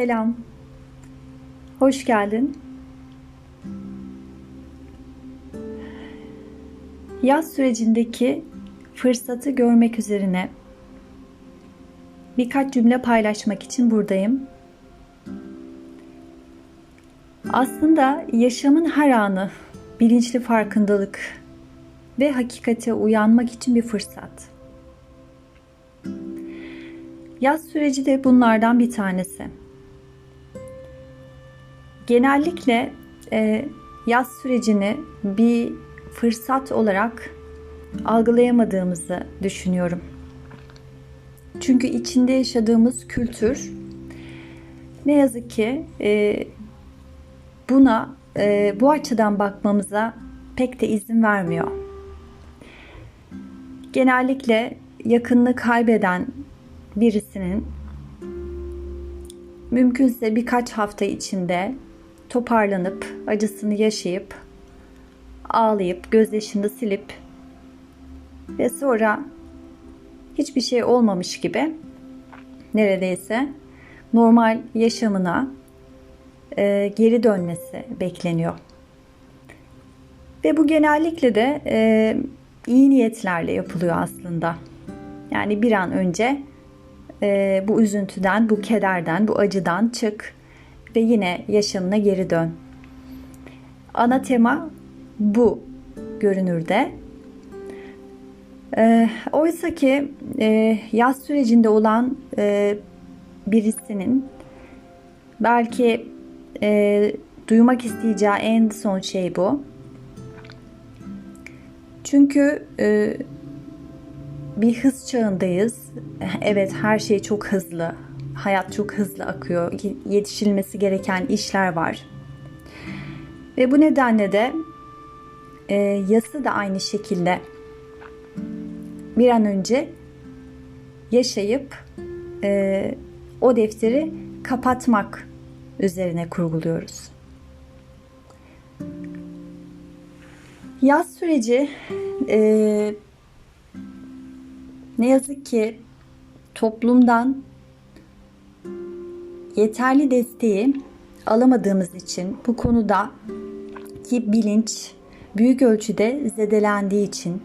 Selam. Hoş geldin. Yaz sürecindeki fırsatı görmek üzerine birkaç cümle paylaşmak için buradayım. Aslında yaşamın her anı bilinçli farkındalık ve hakikate uyanmak için bir fırsat. Yaz süreci de bunlardan bir tanesi. Genellikle e, yaz sürecini bir fırsat olarak algılayamadığımızı düşünüyorum. Çünkü içinde yaşadığımız kültür ne yazık ki e, buna e, bu açıdan bakmamıza pek de izin vermiyor. Genellikle yakınını kaybeden birisinin mümkünse birkaç hafta içinde toparlanıp acısını yaşayıp ağlayıp gözyaşını silip ve sonra hiçbir şey olmamış gibi neredeyse normal yaşamına e, geri dönmesi bekleniyor. Ve bu genellikle de e, iyi niyetlerle yapılıyor aslında. Yani bir an önce e, bu üzüntüden, bu kederden, bu acıdan çık ve yine yaşamına geri dön. Ana tema bu görünürde. E, Oysa ki e, yaz sürecinde olan e, birisinin belki e, duymak isteyeceği en son şey bu. Çünkü e, bir hız çağındayız. Evet her şey çok hızlı. Hayat çok hızlı akıyor. Yetişilmesi gereken işler var. Ve bu nedenle de e, yası da aynı şekilde bir an önce yaşayıp e, o defteri kapatmak üzerine kurguluyoruz. Yaz süreci e, ne yazık ki toplumdan yeterli desteği alamadığımız için bu konuda ki bilinç büyük ölçüde zedelendiği için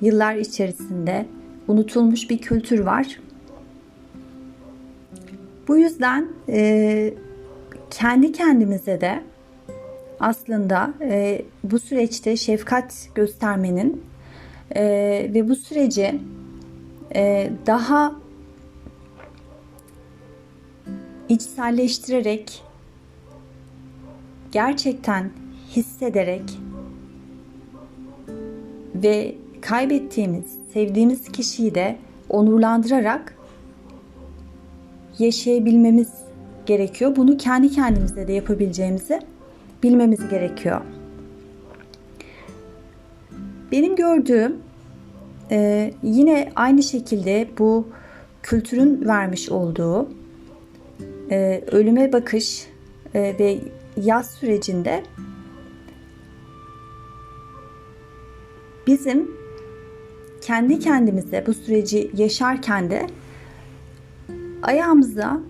yıllar içerisinde unutulmuş bir kültür var. Bu yüzden e, kendi kendimize de aslında e, bu süreçte şefkat göstermenin e, ve bu süreci e, daha içselleştirerek gerçekten hissederek ve kaybettiğimiz, sevdiğimiz kişiyi de onurlandırarak yaşayabilmemiz gerekiyor. Bunu kendi kendimize de yapabileceğimizi bilmemiz gerekiyor. Benim gördüğüm e, yine aynı şekilde bu kültürün vermiş olduğu e, ölüme bakış e, ve yaz sürecinde bizim kendi kendimize bu süreci yaşarken de ayağımıza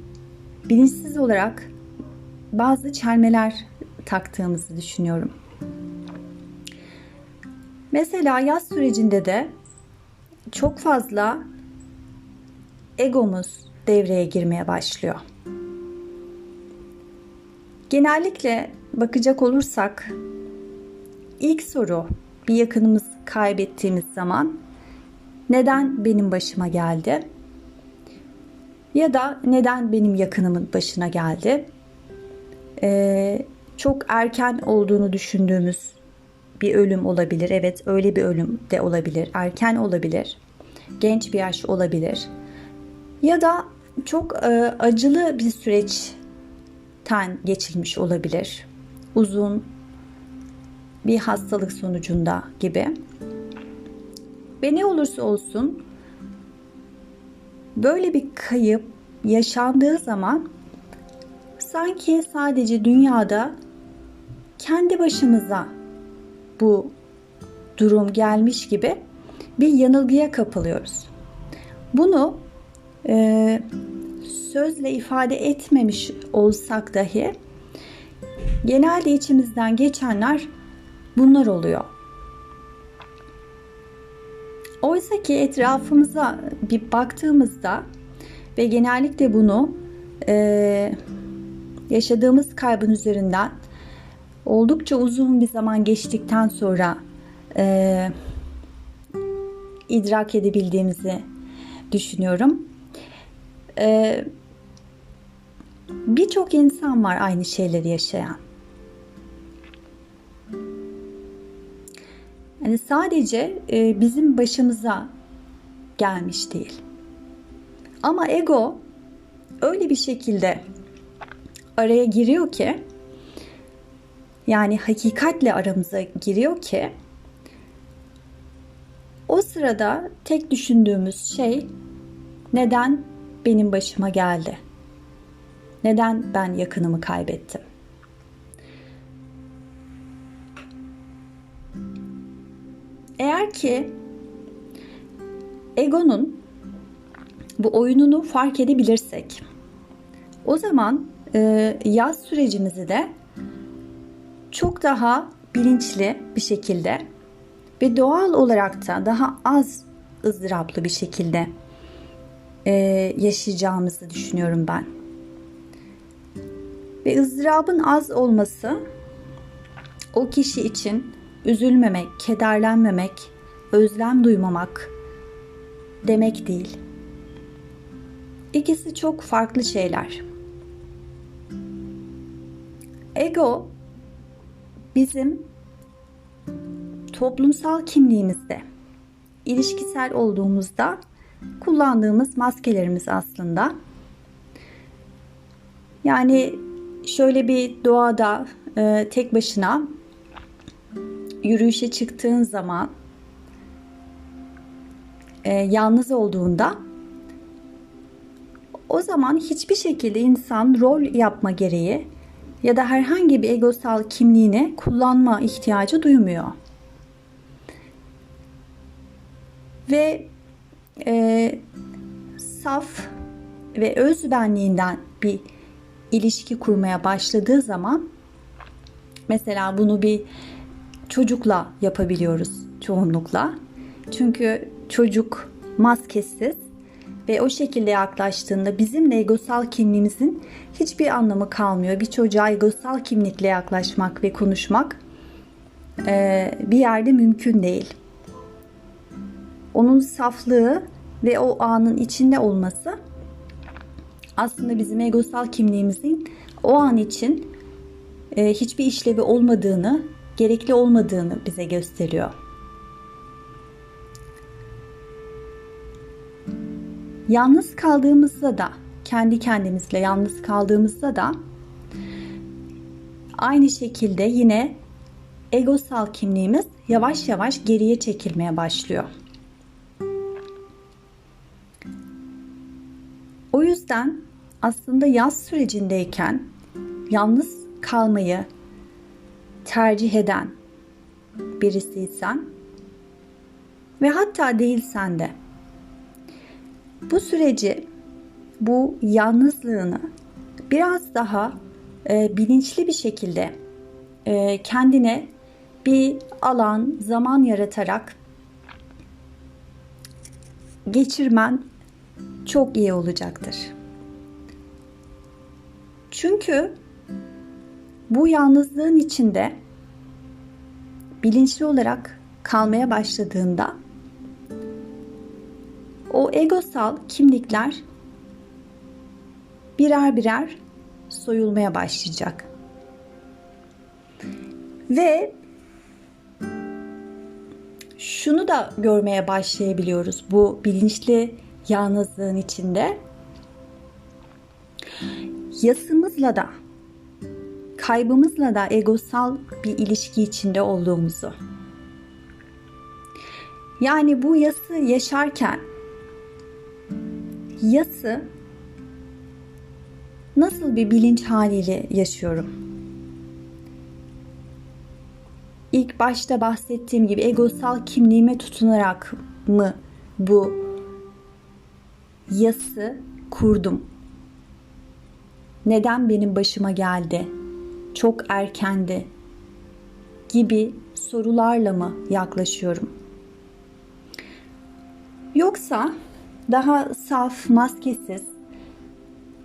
bilinçsiz olarak bazı çelmeler taktığımızı düşünüyorum. Mesela yaz sürecinde de çok fazla egomuz devreye girmeye başlıyor. Genellikle bakacak olursak ilk soru bir yakınımız kaybettiğimiz zaman neden benim başıma geldi? Ya da neden benim yakınımın başına geldi? Ee, çok erken olduğunu düşündüğümüz bir ölüm olabilir. Evet öyle bir ölüm de olabilir. Erken olabilir. Genç bir yaş olabilir. Ya da çok e, acılı bir süreçten geçilmiş olabilir. Uzun bir hastalık sonucunda gibi. Ve ne olursa olsun böyle bir kayıp yaşandığı zaman sanki sadece dünyada kendi başımıza bu durum gelmiş gibi bir yanılgıya kapılıyoruz. Bunu e, sözle ifade etmemiş olsak dahi genelde içimizden geçenler bunlar oluyor. Oysa ki etrafımıza bir baktığımızda ve genellikle bunu e, yaşadığımız kaybın üzerinden oldukça uzun bir zaman geçtikten sonra e, idrak edebildiğimizi düşünüyorum. E, Birçok insan var aynı şeyleri yaşayan. Yani sadece e, bizim başımıza gelmiş değil. Ama ego öyle bir şekilde araya giriyor ki yani hakikatle aramıza giriyor ki o sırada tek düşündüğümüz şey neden benim başıma geldi? Neden ben yakınımı kaybettim? Eğer ki egonun bu oyununu fark edebilirsek o zaman e, yaz sürecimizi de çok daha bilinçli bir şekilde ve doğal olarak da daha az ızdıraplı bir şekilde e, yaşayacağımızı düşünüyorum ben. Ve ızdırabın az olması o kişi için üzülmemek, kederlenmemek, özlem duymamak demek değil. İkisi çok farklı şeyler. Ego bizim toplumsal kimliğimizde, ilişkisel olduğumuzda kullandığımız maskelerimiz aslında. Yani şöyle bir doğada e, tek başına yürüyüşe çıktığın zaman e, yalnız olduğunda o zaman hiçbir şekilde insan rol yapma gereği ya da herhangi bir egosal kimliğini kullanma ihtiyacı duymuyor. Ve e, saf ve öz benliğinden bir ilişki kurmaya başladığı zaman mesela bunu bir çocukla yapabiliyoruz çoğunlukla. Çünkü çocuk maskesiz ve o şekilde yaklaştığında bizim de egosal kimliğimizin hiçbir anlamı kalmıyor. Bir çocuğa egosal kimlikle yaklaşmak ve konuşmak e, bir yerde mümkün değil. Onun saflığı ve o anın içinde olması aslında bizim egosal kimliğimizin o an için e, hiçbir işlevi olmadığını, gerekli olmadığını bize gösteriyor. Yalnız kaldığımızda da, kendi kendimizle yalnız kaldığımızda da aynı şekilde yine egosal kimliğimiz yavaş yavaş geriye çekilmeye başlıyor. O yüzden aslında yaz sürecindeyken yalnız kalmayı tercih eden birisiysen ve hatta değilsen de bu süreci, bu yalnızlığını biraz daha e, bilinçli bir şekilde e, kendine bir alan, zaman yaratarak geçirmen çok iyi olacaktır. Çünkü bu yalnızlığın içinde bilinçli olarak kalmaya başladığında o egosal kimlikler birer birer soyulmaya başlayacak. Ve şunu da görmeye başlayabiliyoruz bu bilinçli yalnızlığın içinde. Yasımızla da kaybımızla da egosal bir ilişki içinde olduğumuzu. Yani bu yası yaşarken yası nasıl bir bilinç haliyle yaşıyorum? İlk başta bahsettiğim gibi egosal kimliğime tutunarak mı bu yası kurdum? Neden benim başıma geldi? Çok erkendi gibi sorularla mı yaklaşıyorum? Yoksa daha saf, maskesiz,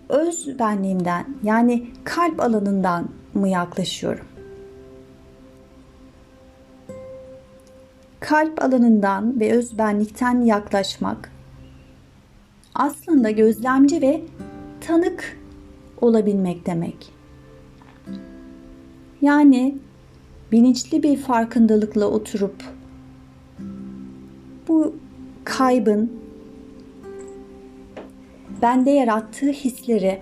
öz benliğimden yani kalp alanından mı yaklaşıyorum? Kalp alanından ve öz benlikten yaklaşmak aslında gözlemci ve tanık olabilmek demek. Yani bilinçli bir farkındalıkla oturup bu kaybın bende yarattığı hisleri,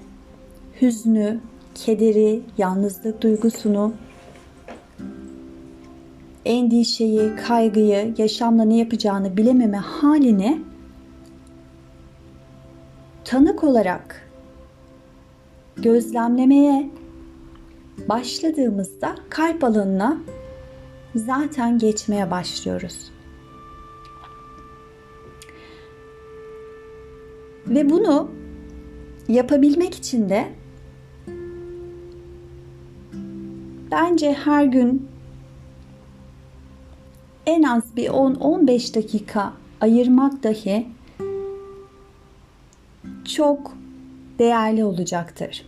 hüznü, kederi, yalnızlık duygusunu, endişeyi, kaygıyı, yaşamla ne yapacağını bilememe halini tanık olarak gözlemlemeye başladığımızda kalp alanına zaten geçmeye başlıyoruz. Ve bunu yapabilmek için de bence her gün en az bir 10-15 dakika ayırmak dahi çok değerli olacaktır.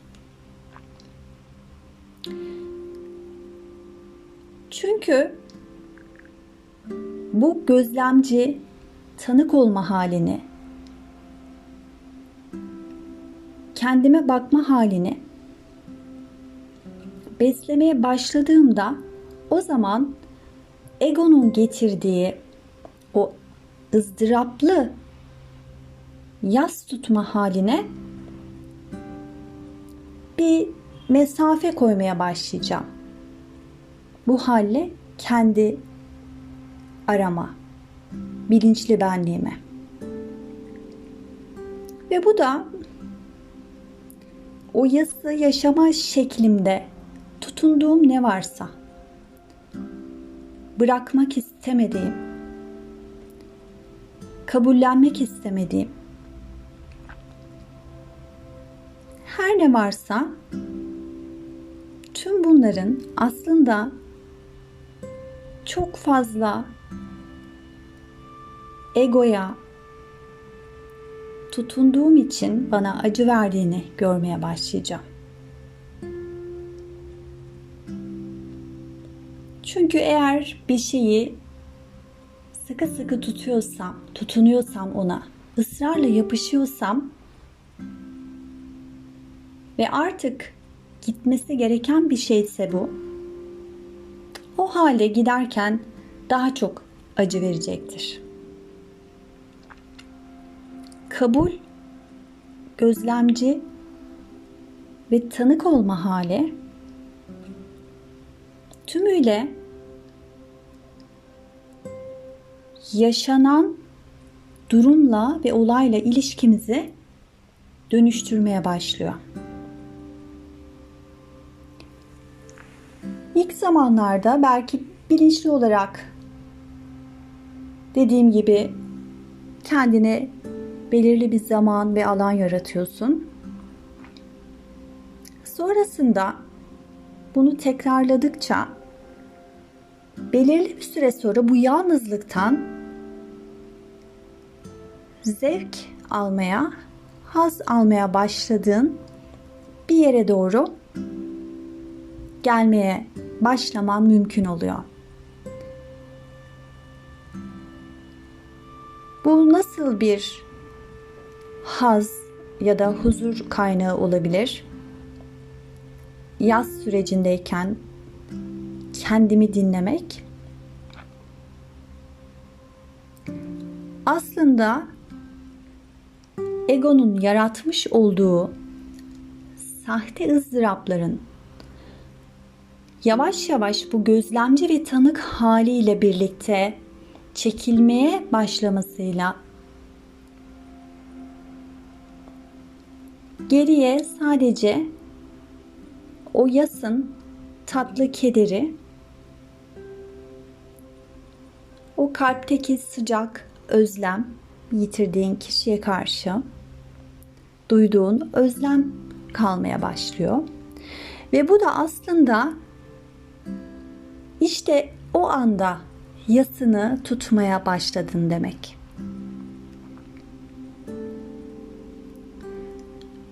Çünkü bu gözlemci tanık olma halini kendime bakma halini beslemeye başladığımda o zaman egonun getirdiği o ızdıraplı yas tutma haline bir mesafe koymaya başlayacağım. Bu halle kendi arama, bilinçli benliğime. Ve bu da o yası yaşama şeklimde tutunduğum ne varsa bırakmak istemediğim, kabullenmek istemediğim her ne varsa tüm bunların aslında çok fazla egoya tutunduğum için bana acı verdiğini görmeye başlayacağım. Çünkü eğer bir şeyi sıkı sıkı tutuyorsam, tutunuyorsam ona, ısrarla yapışıyorsam ve artık gitmesi gereken bir şeyse bu, o hale giderken daha çok acı verecektir. Kabul, gözlemci ve tanık olma hali tümüyle yaşanan durumla ve olayla ilişkimizi dönüştürmeye başlıyor. İlk zamanlarda belki bilinçli olarak dediğim gibi kendine belirli bir zaman ve alan yaratıyorsun. Sonrasında bunu tekrarladıkça belirli bir süre sonra bu yalnızlıktan zevk almaya, haz almaya başladığın bir yere doğru gelmeye başlaman mümkün oluyor. Bu nasıl bir haz ya da huzur kaynağı olabilir? Yaz sürecindeyken kendimi dinlemek aslında egonun yaratmış olduğu sahte ızdırapların yavaş yavaş bu gözlemci ve tanık haliyle birlikte çekilmeye başlamasıyla geriye sadece o yasın tatlı kederi o kalpteki sıcak özlem yitirdiğin kişiye karşı duyduğun özlem kalmaya başlıyor. Ve bu da aslında işte o anda yasını tutmaya başladın demek.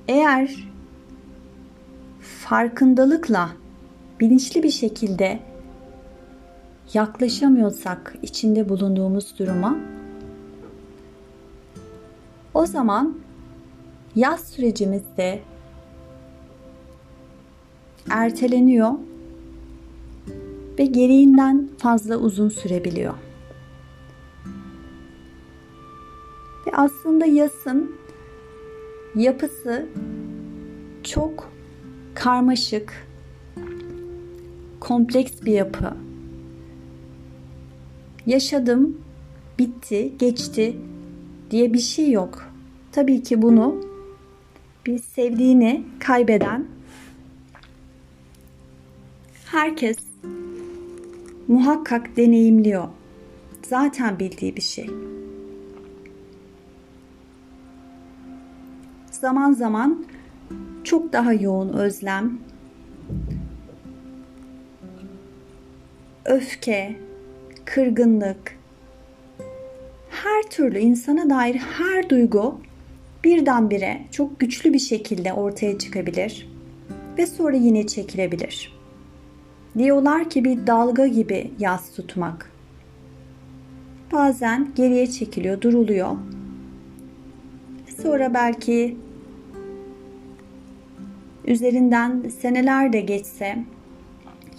Eğer farkındalıkla bilinçli bir şekilde yaklaşamıyorsak içinde bulunduğumuz duruma o zaman yaz sürecimizde erteleniyor ve gereğinden fazla uzun sürebiliyor. Ve aslında yasın yapısı çok karmaşık, kompleks bir yapı. Yaşadım, bitti, geçti diye bir şey yok. Tabii ki bunu bir sevdiğini kaybeden herkes muhakkak deneyimliyor. Zaten bildiği bir şey. Zaman zaman çok daha yoğun özlem, öfke, kırgınlık, her türlü insana dair her duygu birdenbire çok güçlü bir şekilde ortaya çıkabilir ve sonra yine çekilebilir. Diyorlar ki bir dalga gibi yaz tutmak. Bazen geriye çekiliyor, duruluyor. Sonra belki üzerinden seneler de geçse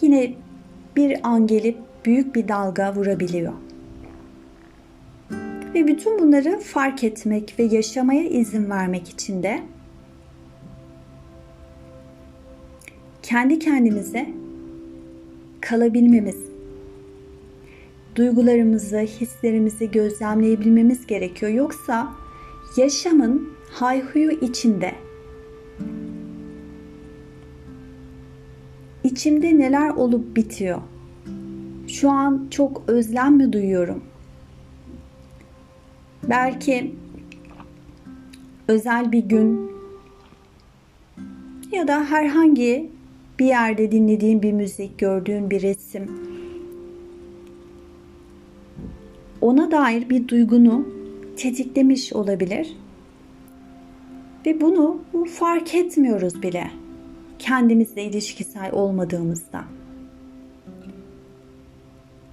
yine bir an gelip büyük bir dalga vurabiliyor. Ve bütün bunları fark etmek ve yaşamaya izin vermek için de kendi kendimize kalabilmemiz, duygularımızı, hislerimizi gözlemleyebilmemiz gerekiyor. Yoksa yaşamın hayhuyu içinde içimde neler olup bitiyor? Şu an çok özlem mi duyuyorum? Belki özel bir gün ya da herhangi bir yerde dinlediğin bir müzik, gördüğün bir resim ona dair bir duygunu tetiklemiş olabilir. Ve bunu fark etmiyoruz bile kendimizle ilişkisel olmadığımızda.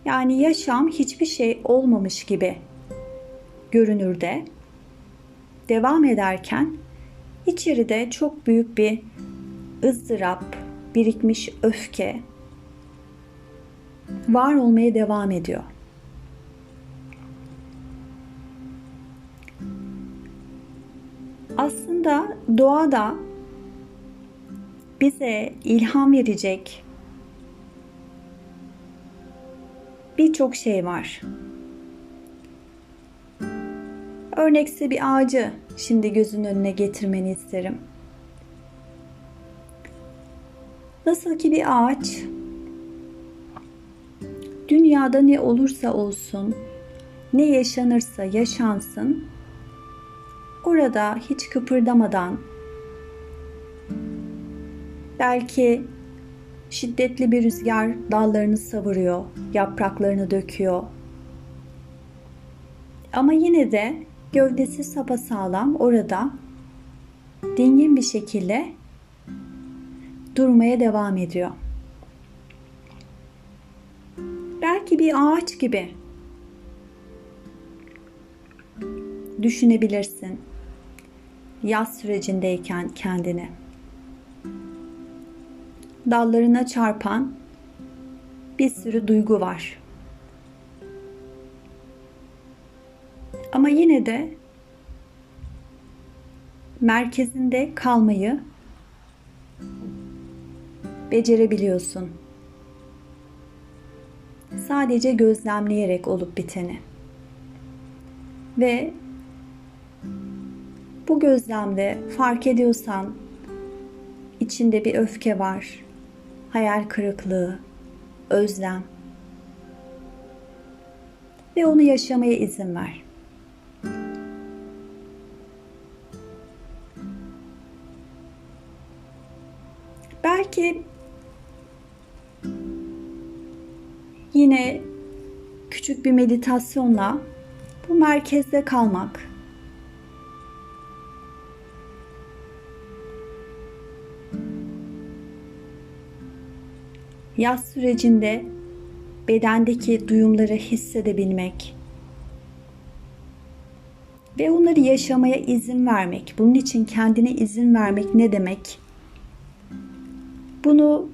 Yani yaşam hiçbir şey olmamış gibi görünür de devam ederken içeride çok büyük bir ızdırap, birikmiş öfke var olmaya devam ediyor. Aslında doğada bize ilham verecek birçok şey var. Örnekse bir ağacı şimdi gözün önüne getirmeni isterim. Nasıl ki bir ağaç dünyada ne olursa olsun, ne yaşanırsa yaşansın, orada hiç kıpırdamadan belki şiddetli bir rüzgar dallarını savuruyor, yapraklarını döküyor. Ama yine de gövdesi sapasağlam orada dingin bir şekilde durmaya devam ediyor. Belki bir ağaç gibi düşünebilirsin yaz sürecindeyken kendini. Dallarına çarpan bir sürü duygu var. Ama yine de merkezinde kalmayı becerebiliyorsun. Sadece gözlemleyerek olup biteni. Ve bu gözlemde fark ediyorsan içinde bir öfke var, hayal kırıklığı, özlem ve onu yaşamaya izin ver. Küçük bir meditasyonla bu merkezde kalmak. Yaz sürecinde bedendeki duyumları hissedebilmek ve onları yaşamaya izin vermek. Bunun için kendine izin vermek ne demek? Bunu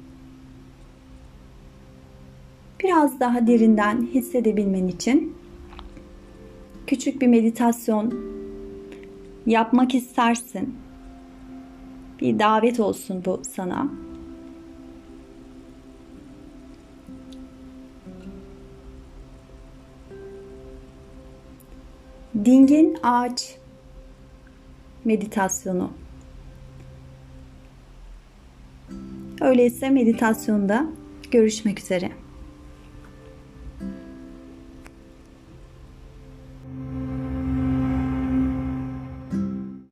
biraz daha derinden hissedebilmen için küçük bir meditasyon yapmak istersin. Bir davet olsun bu sana. Dingin ağaç meditasyonu. Öyleyse meditasyonda görüşmek üzere.